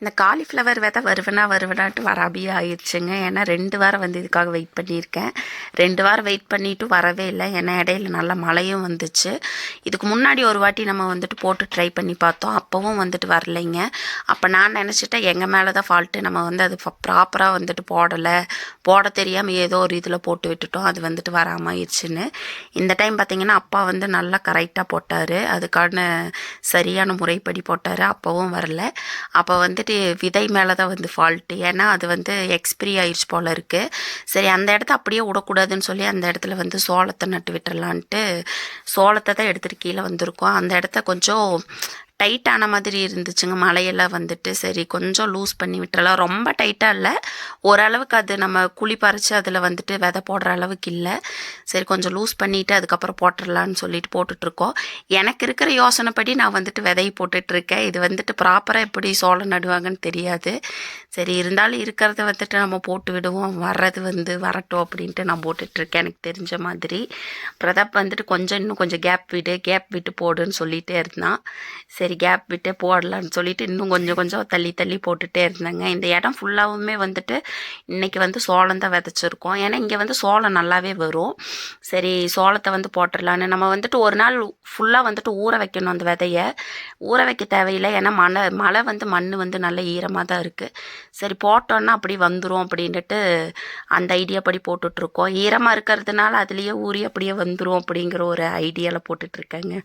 இந்த காலிஃப்ளவர் விதை வருவேனா வருவேனாட்டு வராபியே ஆயிடுச்சுங்க. ஏன்னா ரெண்டு வாரம் வந்து இதுக்காக வெயிட் பண்ணியிருக்கேன். ரெண்டு வாரம் வெயிட் பண்ணிவிட்டு வரவே இல்லை. ஏன்னா இடையில நல்ல மழையும் வந்துச்சு. இதுக்கு முன்னாடி ஒரு வாட்டி நம்ம வந்துட்டு போட்டு ட்ரை பண்ணி பார்த்தோம். அப்போவும் வந்துட்டு வரலைங்க. அப்போ நான் நினச்சிட்டேன் எங்கள் மேலே தான் ஃபால்ட்டு நம்ம வந்து அது ப்ராப்பராக வந்துட்டு போடலை. போட தெரியாமல் ஏதோ ஒரு இதில் போட்டு விட்டுட்டோம். அது வந்துட்டு வராமல் ஆயிடுச்சுன்னு. இந்த டைம் பார்த்திங்கன்னா அப்பா வந்து நல்லா கரெக்டாக போட்டார். அதுக்கான சரியான முறைப்படி போட்டார். அப்போவும் வரல. அப்போ வந்துட்டு விதை மேலே தான் வந்து ஃபால்ட்டு ஏன்னா அது வந்து எக்ஸ்பிரி ஆயிடுச்சு போல் இருக்குது சரி அந்த இடத்த அப்படியே விடக்கூடாதுன்னு சொல்லி அந்த இடத்துல வந்து சோளத்தை நட்டு விட்டுறலான்ட்டு சோளத்தை தான் எடுத்துகிட்டு கீழே வந்திருக்கோம். அந்த இடத்த கொஞ்சம் டைட்டான மாதிரி இருந்துச்சுங்க. மழையெல்லாம் வந்துட்டு சரி கொஞ்சம் லூஸ் பண்ணி விட்டுறலாம். ரொம்ப டைட்டாக இல்லை. ஓரளவுக்கு அது நம்ம குழி பறித்து அதில் வந்துட்டு விதை போடுற அளவுக்கு இல்லை. சரி கொஞ்சம் லூஸ் பண்ணிவிட்டு அதுக்கப்புறம் போட்டுடலான்னு சொல்லிட்டு போட்டுட்ருக்கோம். எனக்கு இருக்கிற யோசனைப்படி நான் வந்துட்டு விதையை போட்டுட்ருக்கேன். இது வந்துட்டு ப்ராப்பராக எப்படி சோளம் நடுவாங்கன்னு தெரியாது. சரி இருந்தாலும் இருக்கிறத வந்துட்டு நம்ம போட்டு விடுவோம். வர்றது வந்து வரட்டும் அப்படின்ட்டு நான் போட்டுட்ருக்கேன். எனக்கு தெரிஞ்ச மாதிரி. பிரதாப் வந்துட்டு கொஞ்சம் இன்னும் கொஞ்சம் கேப் விடு கேப் விட்டு போடுன்னு சொல்லிகிட்டே இருந்தான். சரி சரி கேப் விட்டு போடலான்னு சொல்லிட்டு இன்னும் கொஞ்சம் கொஞ்சம் தள்ளி தள்ளி போட்டுகிட்டே இருந்தாங்க. இந்த இடம் ஃபுல்லாகவுமே வந்துட்டு இன்றைக்கி வந்து சோளம் தான் விதைச்சிருக்கோம். ஏன்னா இங்கே வந்து சோளம் நல்லாவே வரும். சரி சோளத்தை வந்து போட்டுடலான்னு. நம்ம வந்துட்டு ஒரு நாள் ஃபுல்லாக வந்துட்டு ஊற வைக்கணும் அந்த விதையை. ஊற வைக்க தேவையில்லை. ஏன்னா மழை மழை வந்து மண் வந்து நல்ல ஈரமாக தான் இருக்குது சரி போட்டோன்னா அப்படி வந்துடும் அப்படின்ட்டு அந்த ஐடியா படி போட்டுட்ருக்கோம். ஈரமாக இருக்கிறதுனால அதுலேயே ஊறி அப்படியே வந்துடும் அப்படிங்கிற ஒரு ஐடியாவில் போட்டுட்ருக்கேங்க.